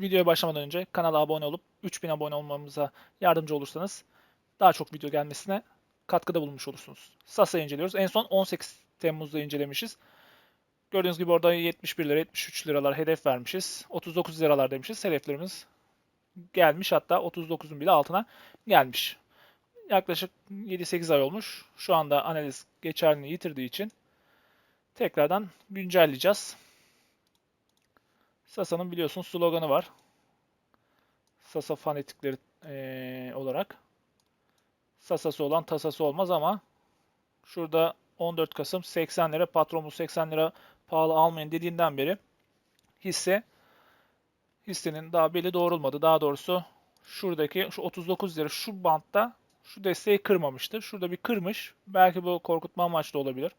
videoya başlamadan önce kanala abone olup 3000 abone olmamıza yardımcı olursanız daha çok video gelmesine katkıda bulunmuş olursunuz. Sasa inceliyoruz. En son 18 Temmuz'da incelemişiz. Gördüğünüz gibi orada 71 lira, 73 liralar hedef vermişiz. 39 liralar demişiz. Hedeflerimiz gelmiş hatta 39'un bile altına gelmiş. Yaklaşık 7-8 ay olmuş. Şu anda analiz geçerliliğini yitirdiği için tekrardan güncelleyeceğiz. Sasa'nın biliyorsunuz sloganı var. Sasa fanatikleri eee, olarak. Sasası olan tasası olmaz ama şurada 14 Kasım 80 lira patronumuz 80 lira pahalı almayın dediğinden beri hisse hissenin daha belli doğrulmadı. Daha doğrusu şuradaki şu 39 lira şu bantta şu desteği kırmamıştır. Şurada bir kırmış. Belki bu korkutma amaçlı olabilir.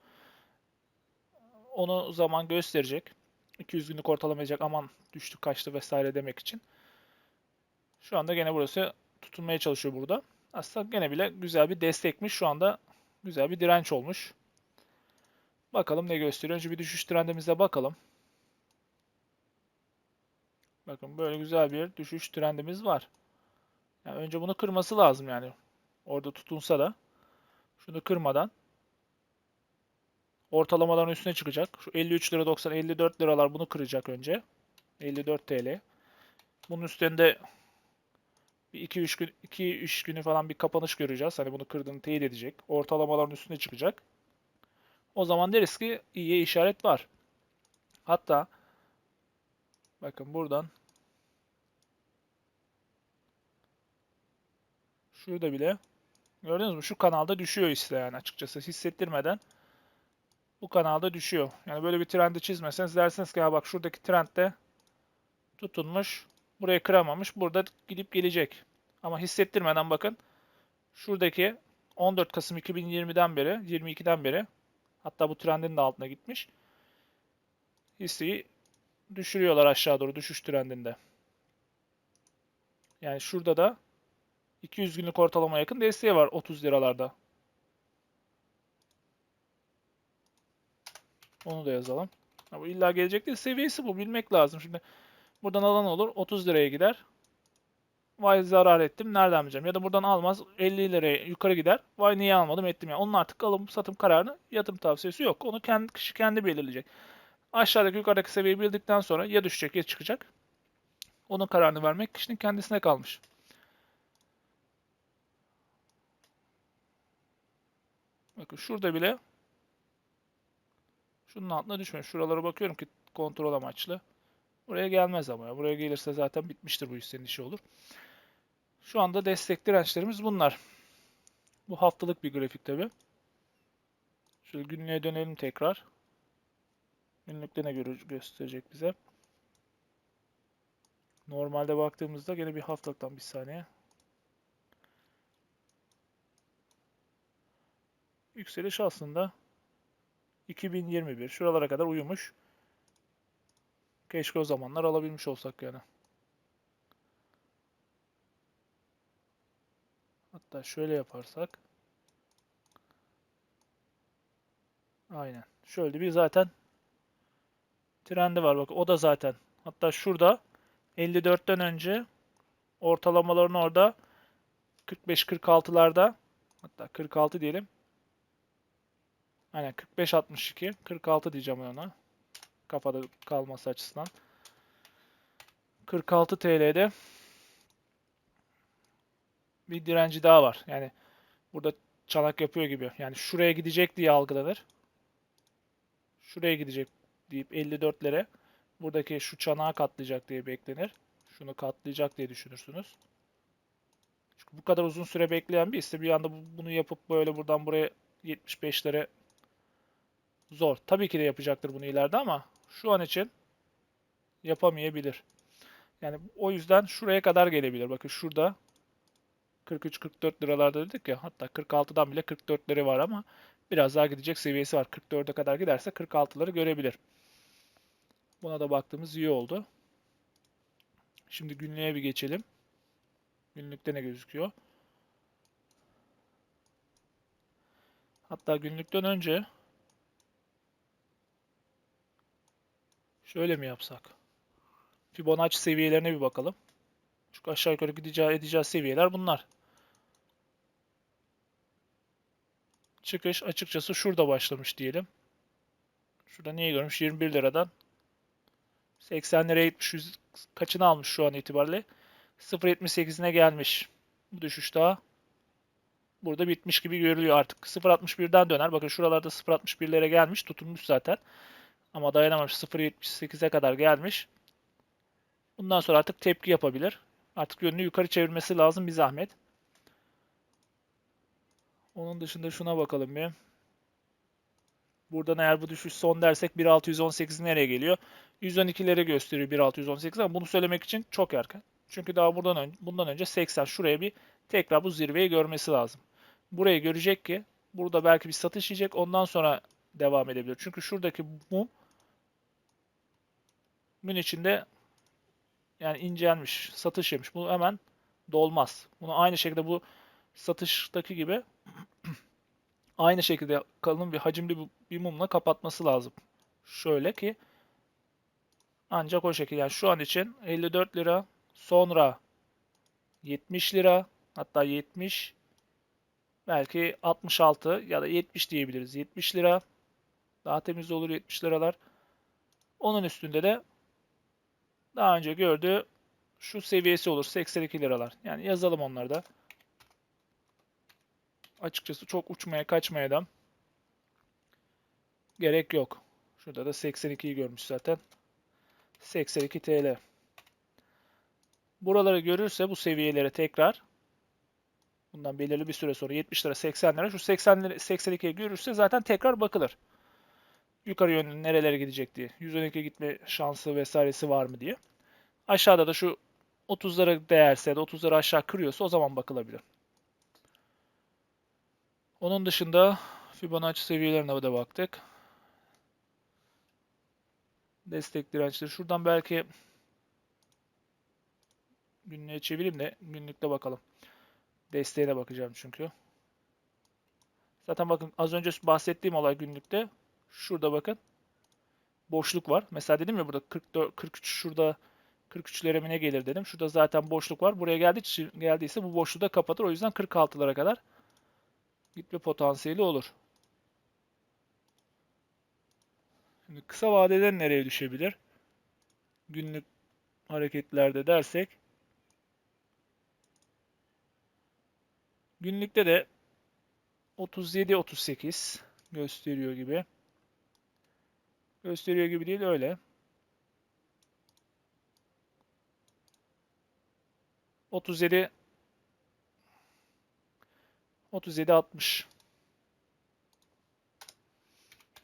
Onu zaman gösterecek. 200 günlük ortalamayacak aman düştü kaçtı vesaire demek için. Şu anda gene burası tutunmaya çalışıyor burada. Aslında gene bile güzel bir destekmiş. Şu anda güzel bir direnç olmuş. Bakalım ne gösteriyor. Önce bir düşüş trendimize bakalım. Bakın böyle güzel bir düşüş trendimiz var. Yani önce bunu kırması lazım yani. Orada tutunsa da. Şunu kırmadan. Ortalamaların üstüne çıkacak. Şu 53 lira 90 54 liralar bunu kıracak önce. 54 TL. Bunun üstünde bir 2-3 gün 2-3 günü falan bir kapanış göreceğiz. Hani bunu kırdığını teyit edecek. Ortalamaların üstüne çıkacak. O zaman deriz ki iyiye işaret var. Hatta bakın buradan şurada bile gördünüz mü? Şu kanalda düşüyor işte yani açıkçası hissettirmeden bu kanalda düşüyor. Yani böyle bir trendi çizmeseniz dersiniz ki ha bak şuradaki trendde tutunmuş. Burayı kıramamış. Burada gidip gelecek. Ama hissettirmeden bakın. Şuradaki 14 Kasım 2020'den beri, 22'den beri hatta bu trendin de altına gitmiş. Hisseyi düşürüyorlar aşağı doğru düşüş trendinde. Yani şurada da 200 günlük ortalama yakın desteği var 30 liralarda. Onu da yazalım. Ha, bu illa gelecek değil. Seviyesi bu. Bilmek lazım. Şimdi buradan alan olur. 30 liraya gider. Vay zarar ettim. Nereden bileceğim? Ya da buradan almaz. 50 liraya yukarı gider. Vay niye almadım ettim. Yani onun artık alım satım kararını yatırım tavsiyesi yok. Onu kendi kişi kendi belirleyecek. Aşağıdaki yukarıdaki seviyeyi bildikten sonra ya düşecek ya çıkacak. Onun kararını vermek kişinin kendisine kalmış. Bakın şurada bile şunun altına düşmüyor. Şuralara bakıyorum ki kontrol amaçlı. Buraya gelmez ama ya. Buraya gelirse zaten bitmiştir bu hissenin işi olur. Şu anda destek dirençlerimiz bunlar. Bu haftalık bir grafik tabi. Şöyle günlüğe dönelim tekrar. Günlükte ne gösterecek bize? Normalde baktığımızda gene bir haftalıktan bir saniye. Yükseliş aslında 2021 şuralara kadar uyumuş. Keşke o zamanlar alabilmiş olsak yani. Hatta şöyle yaparsak. Aynen. Şöyle bir zaten trendi var. Bak o da zaten. Hatta şurada 54'ten önce ortalamaların orada 45-46'larda hatta 46 diyelim. Aynen 45-62 46 diyeceğim ona. Kafada kalması açısından. 46 TL'de bir direnci daha var. Yani burada çanak yapıyor gibi. Yani şuraya gidecek diye algılanır. Şuraya gidecek deyip 54'lere buradaki şu çanağı katlayacak diye beklenir. Şunu katlayacak diye düşünürsünüz. Çünkü bu kadar uzun süre bekleyen bir ise bir anda bunu yapıp böyle buradan buraya 75'lere zor. Tabii ki de yapacaktır bunu ileride ama şu an için yapamayabilir. Yani o yüzden şuraya kadar gelebilir. Bakın şurada 43-44 liralarda dedik ya hatta 46'dan bile 44'leri var ama biraz daha gidecek seviyesi var. 44'e kadar giderse 46'ları görebilir. Buna da baktığımız iyi oldu. Şimdi günlüğe bir geçelim. Günlükte ne gözüküyor? Hatta günlükten önce şöyle mi yapsak? Fibonacci seviyelerine bir bakalım. Çünkü aşağı yukarı gideceği edeceği seviyeler bunlar. Çıkış açıkçası şurada başlamış diyelim. Şurada neyi görmüş? 21 liradan 80 liraya gitmiş. Yüz, kaçını almış şu an itibariyle? 0.78'ine gelmiş. Bu düşüş daha burada bitmiş gibi görülüyor artık. 0.61'den döner. Bakın şuralarda 0.61'lere gelmiş. Tutunmuş zaten. Ama dayanamamış. 0.78'e kadar gelmiş. Bundan sonra artık tepki yapabilir. Artık yönünü yukarı çevirmesi lazım bir zahmet. Onun dışında şuna bakalım bir. Buradan eğer bu düşüş son dersek 1.618 nereye geliyor? 112'leri gösteriyor 1.618 ama bunu söylemek için çok erken. Çünkü daha buradan önce, bundan önce 80 şuraya bir tekrar bu zirveyi görmesi lazım. Burayı görecek ki burada belki bir satış yiyecek ondan sonra devam edebilir. Çünkü şuradaki mum gün içinde yani incelmiş, satış yemiş. Bu hemen dolmaz. Bunu aynı şekilde bu satıştaki gibi aynı şekilde kalın bir hacimli bir mumla kapatması lazım. Şöyle ki ancak o şekilde. Yani şu an için 54 lira sonra 70 lira hatta 70 belki 66 ya da 70 diyebiliriz. 70 lira daha temiz olur 70 liralar. Onun üstünde de daha önce gördüğü şu seviyesi olur 82 liralar. Yani yazalım onları da. Açıkçası çok uçmaya kaçmaya da gerek yok. Şurada da 82'yi görmüş zaten. 82 TL. Buraları görürse bu seviyelere tekrar bundan belirli bir süre sonra 70 lira 80 lira şu 80 lira 82'ye görürse zaten tekrar bakılır. Yukarı yönlü nerelere gidecek diye. 112 gitme şansı vesairesi var mı diye. Aşağıda da şu 30'lara değerse de 30'ları aşağı kırıyorsa o zaman bakılabilir. Onun dışında Fibonacci seviyelerine de baktık. Destek dirençleri. Şuradan belki günlüğe çevireyim de günlükte bakalım. Desteğine bakacağım çünkü. Zaten bakın az önce bahsettiğim olay günlükte. Şurada bakın. Boşluk var. Mesela dedim ya burada 44, 43 şurada 43'lere mi ne gelir dedim. Şurada zaten boşluk var. Buraya geldi, geldiyse bu boşluğu da kapatır. O yüzden 46'lara kadar gitme potansiyeli olur. Şimdi kısa vadede nereye düşebilir? Günlük hareketlerde dersek günlükte de 37-38 gösteriyor gibi. Gösteriyor gibi değil öyle. 37 37 60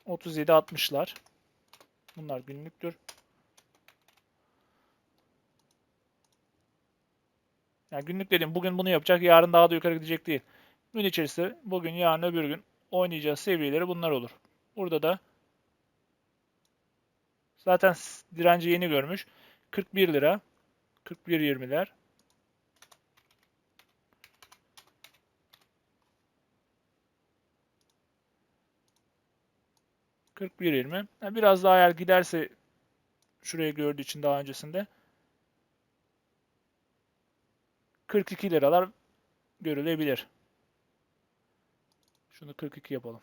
37 60'lar. Bunlar günlüktür. Yani günlük dedim bugün bunu yapacak, yarın daha da yukarı gidecek değil. Gün içerisinde bugün, yarın, öbür gün oynayacağız seviyeleri bunlar olur. Burada da zaten direnci yeni görmüş. 41 lira. 41.20'ler. 41.20. Yani biraz daha eğer giderse şuraya gördüğü için daha öncesinde 42 liralar görülebilir. Şunu 42 yapalım.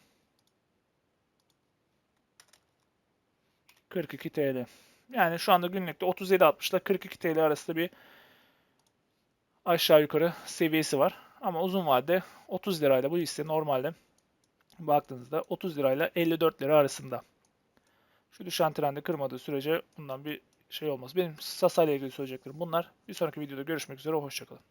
42 TL. Yani şu anda günlükte 37.60 ile 42 TL arasında bir aşağı yukarı seviyesi var. Ama uzun vadede 30 lirayla bu hisse normalde baktığınızda 30 lirayla 54 lira arasında. Şu düşen trendi kırmadığı sürece bundan bir şey olmaz. Benim Sasa ile ilgili söyleyeceklerim bunlar. Bir sonraki videoda görüşmek üzere. Hoşçakalın.